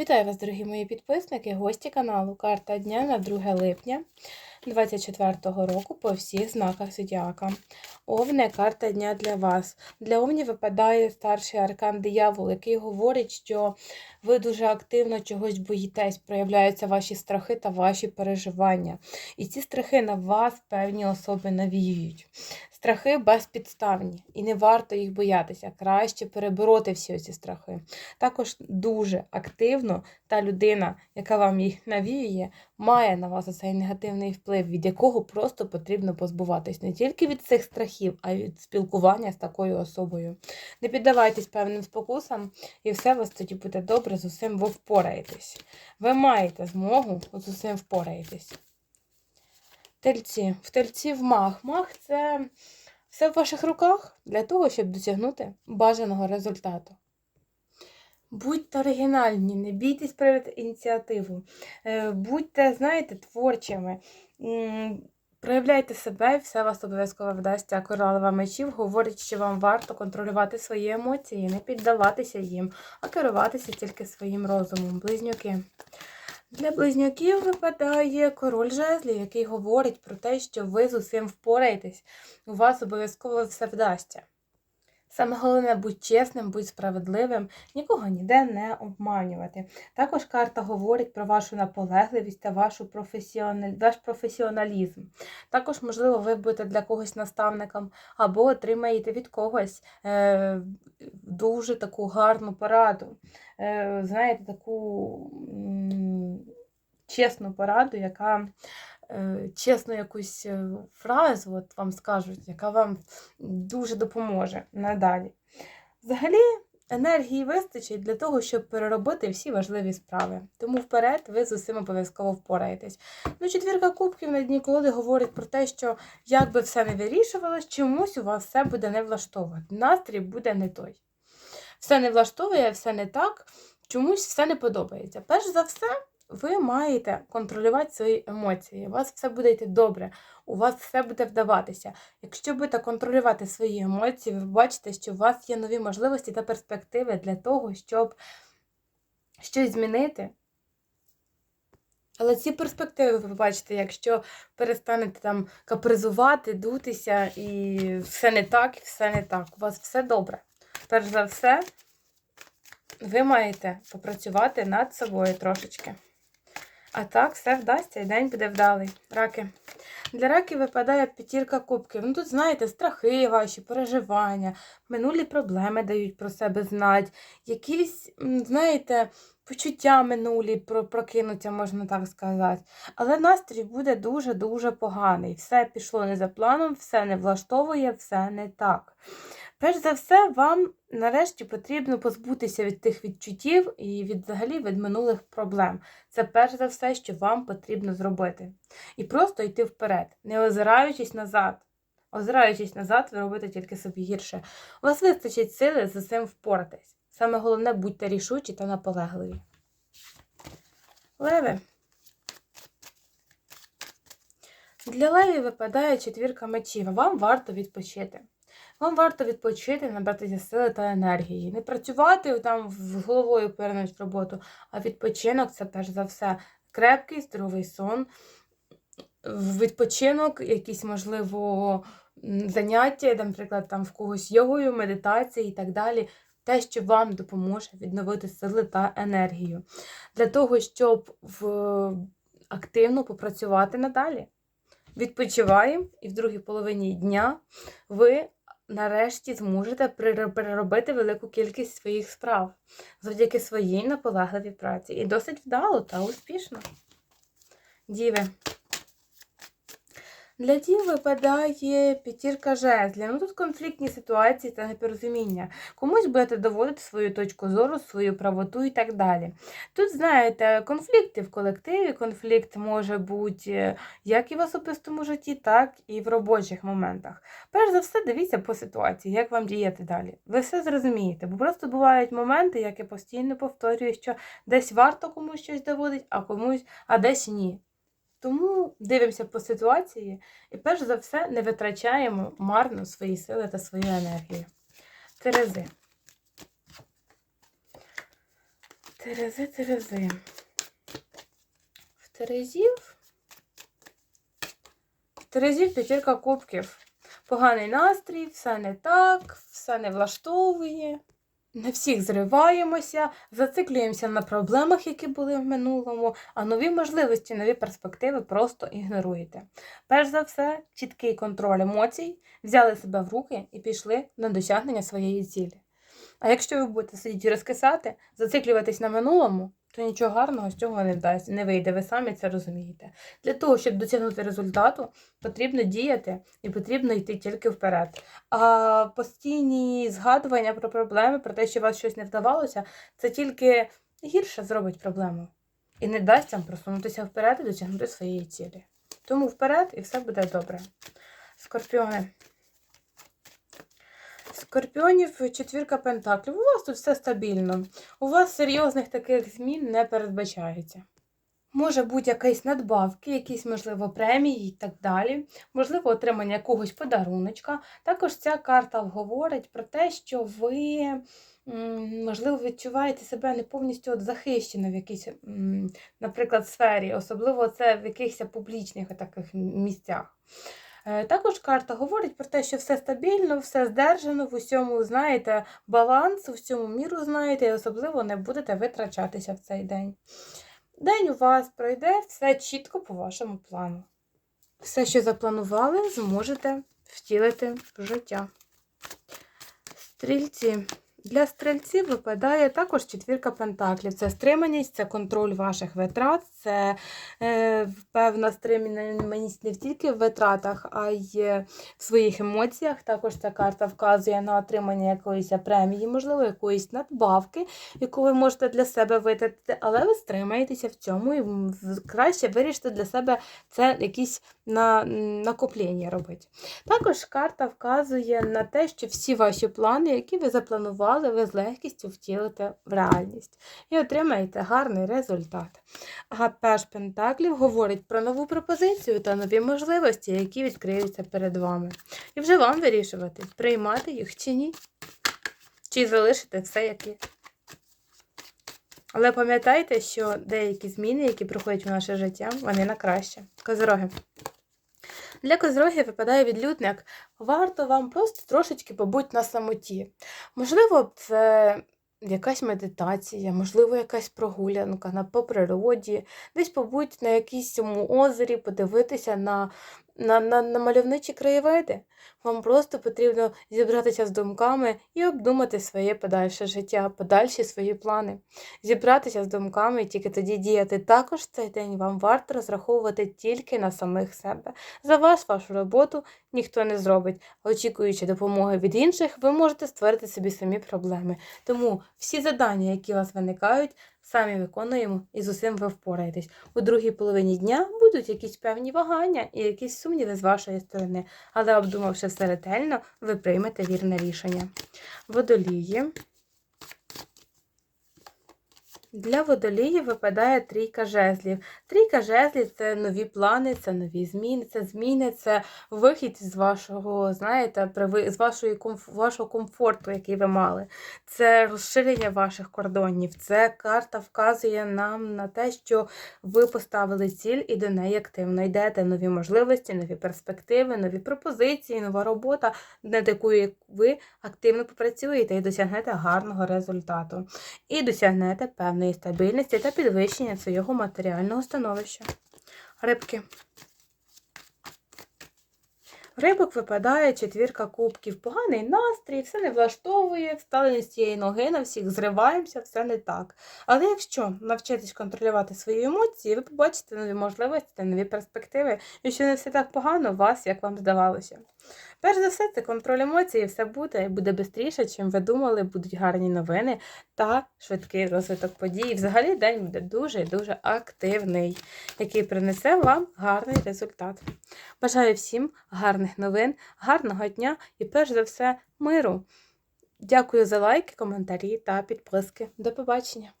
Вітаю вас, дорогі мої підписники, гості каналу. Карта дня на 2 липня 2024 року по всіх знаках зодіака. Овне карта дня для вас. Для Овні випадає старший аркан диявол, який говорить, що ви дуже активно чогось боїтесь, проявляються ваші страхи та ваші переживання. І ці страхи на вас певні особи навіюють. Страхи безпідставні, і не варто їх боятися. Краще перебороти всі ці страхи. Також дуже активно та людина, яка вам їх навіює, має на вас цей негативний вплив, від якого просто потрібно позбуватись не тільки від цих страхів, а й від спілкування з такою особою. Не піддавайтесь певним спокусам, і все у вас тоді буде добре, з усім ви впораєтесь. Ви маєте змогу з усім впораєтесь. Тельці. В тельців мах. Мах це все в ваших руках для того, щоб досягнути бажаного результату. Будьте оригінальні, не бійтесь проявити ініціативу. Е, Будьте, знаєте, творчими. Проявляйте себе, і все вас обов'язково вдасться. Коралева мечів говорить, що вам варто контролювати свої емоції, не піддаватися їм, а керуватися тільки своїм розумом. Близнюки. Для близнюків випадає король жезлів, який говорить про те, що ви з усім впораєтесь, у вас обов'язково все вдасться. Саме головне, будь чесним, будь справедливим, нікого ніде не обманювати. Також карта говорить про вашу наполегливість та вашу професіональ... ваш професіоналізм. Також, можливо, ви будете для когось наставником або отримаєте від когось е... дуже таку гарну пораду. Е... Знаєте, таку чесну пораду, яка чесну якусь е, фразу от вам скажуть, яка вам дуже допоможе надалі. Взагалі, енергії вистачить для того, щоб переробити всі важливі справи. Тому вперед ви з усім обов'язково впораєтесь. Ну, четвірка кубків на дні колоди говорить про те, що як би все не вирішувалось, чомусь у вас все буде не влаштовувати. Настрій буде не той. Все не влаштовує, все не так, чомусь все не подобається. Перш за все, ви маєте контролювати свої емоції. У вас все буде йти добре, у вас все буде вдаватися. Якщо будете контролювати свої емоції, ви бачите, що у вас є нові можливості та перспективи для того, щоб щось змінити. Але ці перспективи ви побачите, якщо перестанете там капризувати, дутися, і все не так, і все не так. У вас все добре. Перш за все, ви маєте попрацювати над собою трошечки. А так, все вдасться і день буде вдалий. Раки. Для раків випадає п'ятірка кубків. Ну тут, знаєте, страхи ваші, переживання, минулі проблеми дають про себе знати, якісь, знаєте, почуття минулі про- прокинуться, можна так сказати. Але настрій буде дуже-дуже поганий. Все пішло не за планом, все не влаштовує, все не так. Перш за все, вам нарешті потрібно позбутися від тих відчуттів і від взагалі від минулих проблем. Це перш за все, що вам потрібно зробити. І просто йти вперед, не озираючись назад. Озираючись назад, ви робите тільки собі гірше. У вас вистачить сили з цим впоратись. Саме головне, будьте рішучі та наполегливі. Леви. Для леві випадає четвірка мечів, вам варто відпочити. Вам варто відпочити, набратися сили та енергії. Не працювати там з головою переночь роботу, а відпочинок це перш за все крепкий, здоровий сон, відпочинок, якісь, можливо, заняття, наприклад, там в когось йогою, медитації і так далі. Те, що вам допоможе відновити сили та енергію. Для того, щоб в... активно попрацювати надалі. Відпочиваємо, і в другій половині дня ви нарешті зможете переробити велику кількість своїх справ завдяки своїй наполегливій праці. І досить вдало та успішно. Діви. Для дів випадає п'ятірка жезлів. Ну тут конфліктні ситуації та непорозуміння. Комусь будете доводити свою точку зору, свою правоту і так далі. Тут, знаєте, конфлікти в колективі, конфлікт може бути е, як і в особистому житті, так і в робочих моментах. Перш за все, дивіться по ситуації, як вам діяти далі. Ви все зрозумієте, бо просто бувають моменти, як я постійно повторюю, що десь варто комусь щось доводити, а комусь, а десь ні. Тому дивимося по ситуації і перш за все не витрачаємо марно свої сили та свою енергію. Терези. Терези, Терези. В Терезів. В Терезів п'ятірка кубків. Поганий настрій, все не так, все не влаштовує. Не всіх зриваємося, зациклюємося на проблемах, які були в минулому, а нові можливості, нові перспективи просто ігноруєте. Перш за все, чіткий контроль емоцій, взяли себе в руки і пішли на досягнення своєї цілі. А якщо ви будете сидіти і розкисати, зациклюватись на минулому, то нічого гарного з цього не вдасть, не вийде, ви самі це розумієте. Для того, щоб досягнути результату, потрібно діяти і потрібно йти тільки вперед. А постійні згадування про проблеми, про те, що у вас щось не вдавалося, це тільки гірше зробить проблему. І не дасть вам просунутися вперед і досягнути своєї цілі. Тому вперед і все буде добре. Скорпіони. Скорпіонів четвірка пентаклів. У вас тут все стабільно. У вас серйозних таких змін не передбачається. Може бути якісь надбавки, якісь, можливо, премії і так далі, можливо, отримання якогось подаруночка. Також ця карта говорить про те, що ви, можливо, відчуваєте себе не повністю от захищено в якійсь, наприклад, сфері, особливо це в якихось публічних таких місцях. Е, Також карта говорить про те, що все стабільно, все здержано, в усьому знаєте баланс, у всьому міру знаєте, і особливо не будете витрачатися в цей день. День у вас пройде все чітко по вашому плану. Все, що запланували, зможете втілити в життя. Стрільці. Для стрільців випадає також четвірка пентаклів. Це стриманість, це контроль ваших витрат, це е, певна стриманість не тільки в витратах, а й в своїх емоціях. Також ця карта вказує на отримання якоїсь премії, можливо, якоїсь надбавки, яку ви можете для себе витратити, але ви стримаєтеся в цьому і краще вирішити для себе це якісь на, накоплення робити. Також карта вказує на те, що всі ваші плани, які ви запланували, ви з легкістю втілите в реальність і отримаєте гарний результат. А пеш Пентаклів говорить про нову пропозицію та нові можливості, які відкриються перед вами. І вже вам вирішувати, приймати їх чи ні, чи залишити все як є. Але пам'ятайте, що деякі зміни, які приходять в наше життя, вони на краще. Козороги. Для козрогів випадає відлюдник. Варто вам просто трошечки побути на самоті. Можливо, це якась медитація, можливо, якась прогулянка по природі, десь побудь на якійсь озері, подивитися на, на, на, на мальовничі краєвиди. Вам просто потрібно зібратися з думками і обдумати своє подальше життя, подальші свої плани. Зібратися з думками і тільки тоді діяти. Також цей день вам варто розраховувати тільки на самих себе. За вас, вашу роботу ніхто не зробить. Очікуючи допомоги від інших, ви можете створити собі самі проблеми. Тому всі завдання, які у вас виникають, самі виконуємо і з усім ви впораєтесь. У другій половині дня будуть якісь певні вагання і якісь сумніви з вашої сторони, але обдумавши все ретельно, ви приймете вірне рішення. Водолії. Для водолії випадає трійка жезлів. Трійка жезлів це нові плани, це нові зміни, це зміни, це вихід з вашого, знаєте, з вашої вашого комфорту, який ви мали. Це розширення ваших кордонів. Це карта вказує нам на те, що ви поставили ціль і до неї активно йдете. Нові можливості, нові перспективи, нові пропозиції, нова робота, над якою ви активно попрацюєте і досягнете гарного результату і досягнете певної стабільності та підвищення свого матеріального становища. Рибки. Рибок випадає четвірка кубків. Поганий настрій, все не влаштовує, з цієї ноги, на всіх зриваємося, все не так. Але якщо навчитись контролювати свої емоції, ви побачите нові можливості та нові перспективи, і що не все так погано у вас, як вам здавалося. Перш за все, це контроль емоцій, все буде, і буде швидше, чим ви думали, будуть гарні новини та швидкий розвиток подій. Взагалі день буде дуже і дуже активний, який принесе вам гарний результат. Бажаю всім гарних новин, гарного дня і, перш за все, миру. Дякую за лайки, коментарі та підписки. До побачення!